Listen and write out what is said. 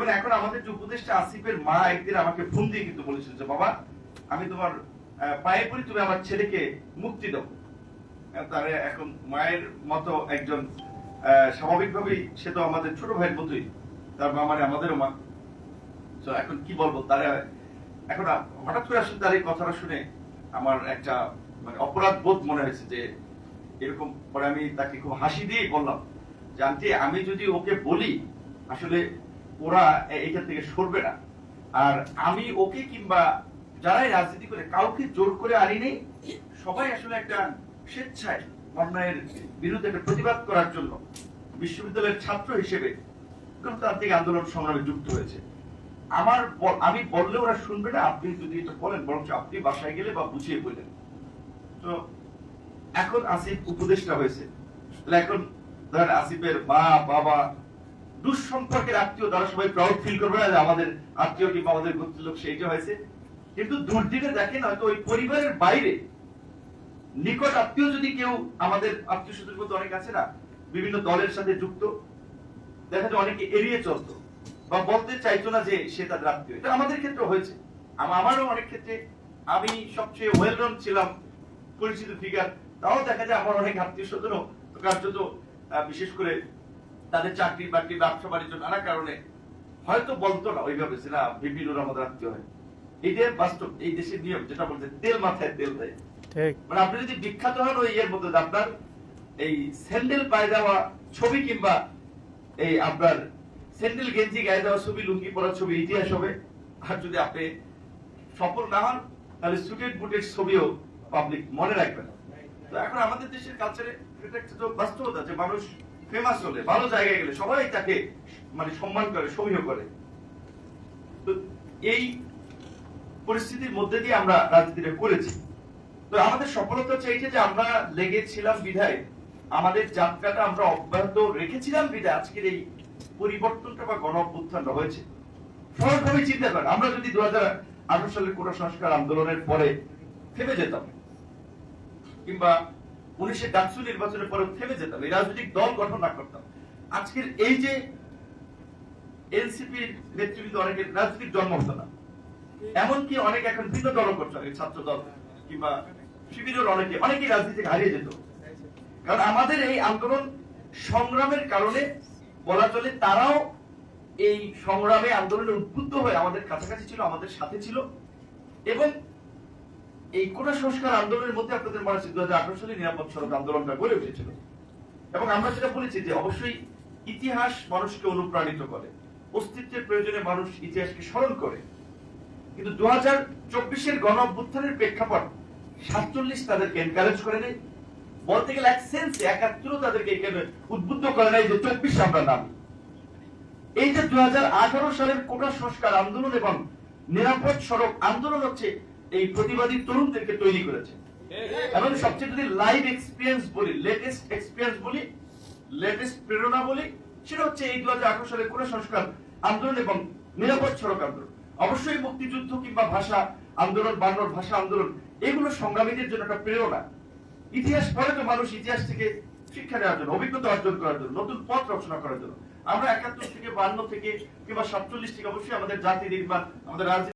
যেমন এখন আমাদের যে উপদেষ্টা আসিফের মা একদিন আমাকে ফোন দিয়ে কিন্তু বলেছিল যে, বাবা, আমি তোমার পায়ে পড়ি, তুমি আমার ছেলেকে মুক্তি দাও। তার এখন মায়ের মতো একজন স্বাভাবিকভাবেই সে তো আমাদের ছোট ভাইয়ের মতোই। তার মা মানে আমাদেরও মা। তো এখন কি বলব, তারা, এখন হঠাৎ করে আসলে তার এই কথাটা শুনে আমার একটা মানে অপরাধ বোধ মনে হয়েছে যে, এরকম পরে আমি তাকে খুব হাসি দিয়ে বললাম যে, আন্টি, আমি যদি ওকে বলি, আসলে ওরা এ- এইখান থেকে সরবে না। আর আমি ওকে কিংবা যারাই রাজনীতি করে, কাউকে জোর করে আনি নেই। সবাই আসলে একটা স্বেচ্ছায় অন্যায়ের বিরুদ্ধে একটা প্রতিবাদ করার জন্য বিশ্ববিদ্যালয়ের ছাত্র হিসেবে গণতান্ত্রিক আন্দোলন সংগ্রামে যুক্ত হয়েছে। আমার আমি বললে ওরা শুনবে না, আপনি যদি এটা বলেন, বরঞ্চ আপনি বাসায় গেলে বা বুঝিয়ে বললেন তো এখন আসিফ উপদেষ্টা হয়েছে। এখন ধরেন আসিফের মা, বাবা দুঃসম্পর্কের আত্মীয় তারা সবাই প্রাউড ফিল করবে না যে আমাদের আত্মীয় কিংবা আমাদের গোত্রের লোক সেইটা হয়েছে, কিন্তু দুর্দিনে দেখেন হয়তো ওই পরিবারের বাইরে নিকট আত্মীয় যদি কেউ আমাদের আত্মীয় স্বজনের মধ্যে অনেক আছে না, বিভিন্ন দলের সাথে যুক্ত, দেখা যায় অনেকে এড়িয়ে চলতো বা বলতে চাইতো না যে সে তাদের আত্মীয়। এটা আমাদের ক্ষেত্রে হয়েছে। আমারও অনেক ক্ষেত্রে আমি সবচেয়ে ওয়েল নন ছিলাম পরিচিত ফিগার তাও দেখা যায় আমার অনেক আত্মীয় স্বজনও কার্যত বিশেষ করে তাদের চাকরি বাকরি ব্যবসা বাণিজ্য নানা কারণে হয়তো বলতো না ওইভাবে না বিভিন্নরা আমাদের আত্মীয় হয়। বাস্তব এই দেশের নিয়ম যেটা বলছে তেল মাথায় তেল দেয়। মানে আপনি যদি বিখ্যাত হন ওই ইয়ের মধ্যে আপনার এই স্যান্ডেল পায়ে দেওয়া ছবি কিংবা এই আপনার স্যান্ডেল গেঞ্জি গায়ে দেওয়া ছবি লুঙ্গি পরা ছবি ইতিহাস হবে। আর যদি আপনি সফল না হন তাহলে সুটেড বুটের ছবিও পাবলিক মনে রাখবে না। তো এখন আমাদের দেশের কালচারে এটা একটা বাস্তবতা যে মানুষ ফেমাস হলে, ভালো জায়গায় গেলে সবাই তাকে মানে সম্মান করে সমীহ করে। তো এই পরিস্থিতির মধ্যে দিয়ে আমরা রাজনীতিটা করেছি। তো আমাদের সফলতা এইটা যে আমরা লেগেছিলাম বিধায়। আমাদের যাত্রাটা আমরা অব্যাহত রেখেছিলাম বিধায়। আজকের এই পরিবর্তনটা বা গণ অভ্যুত্থানটা হয়েছে সহজভাবে চিন্তা করেন, আমরা যদি দু হাজার আঠারো সালের কোটা সংস্কার আন্দোলনের পরে থেমে যেতাম, কিংবা উনিশে ডাকসু নির্বাচনের পরে থেমে যেতাম, এই রাজনৈতিক দল গঠন না করতাম। আজকের এই যে এনসিপির নেতৃবৃন্দ অনেকের রাজনৈতিক জন্ম হতো না এমনকি অনেক এখন ভিন্ন দল করছে ছাত্র দল কিংবা শিবিরের অনেকে, অনেকেই রাজনীতি হারিয়ে যেত। কারণ আমাদের এই আন্দোলন সংগ্রামের কারণে বলা চলে তারাও এই সংগ্রামে আন্দোলনে উদ্বুদ্ধ হয়ে আমাদের কাছাকাছি ছিল, আমাদের সাথে ছিল এবং এই কোটা সংস্কার আন্দোলনের মধ্যে আপনাদের মনে আছে দু সালে নিরাপদ সড়ক আন্দোলনটা গড়ে উঠেছিল। এবং আমরা যেটা বলেছি যে অবশ্যই ইতিহাস মানুষকে অনুপ্রাণিত করে, অস্তিত্বের প্রয়োজনে মানুষ ইতিহাসকে স্মরণ করে। কিন্তু দু হাজার চব্বিশের গণ অভ্যুত্থানের প্রেক্ষাপট সাতচল্লিশ তাদেরকে এনকারেজ করে নেই। বলতে গেলে এক সেন্সে একাত্তরও তাদেরকে উদ্বুদ্ধ করে নাই যে চব্বিশ আমরা নামি এই যে দু হাজার আঠারো সালের কোটা সংস্কার আন্দোলন এবং নিরাপদ সড়ক আন্দোলন হচ্ছে এই প্রতিবাদী তরুণদেরকে তৈরি করেছে। এবং সবচেয়ে যদি লাইভ এক্সপিরিয়েন্স বলি লেটেস্ট এক্সপিরিয়েন্স বলি লেটেস্ট প্রেরণা বলি, সেটা হচ্ছে এই দু সালের কোটা সংস্কার আন্দোলন এবং নিরাপদ সড়ক আন্দোলন। অবশ্যই মুক্তিযুদ্ধ কিংবা ভাষা আন্দোলন, বাংলার ভাষা আন্দোলন, এগুলো সংগ্রামীদের জন্য একটা প্রেরণা। ইতিহাস পড়ে তো মানুষ ইতিহাস থেকে শিক্ষা নেওয়ার জন্য, অভিজ্ঞতা অর্জন করার জন্য, নতুন পথ রচনা করার জন্য। আমরা একাত্তর থেকে বান্ন থেকে কিংবা সাতচল্লিশ থেকে অবশ্যই আমাদের জাতি, নির্মাণ, আমাদের রাজনীতি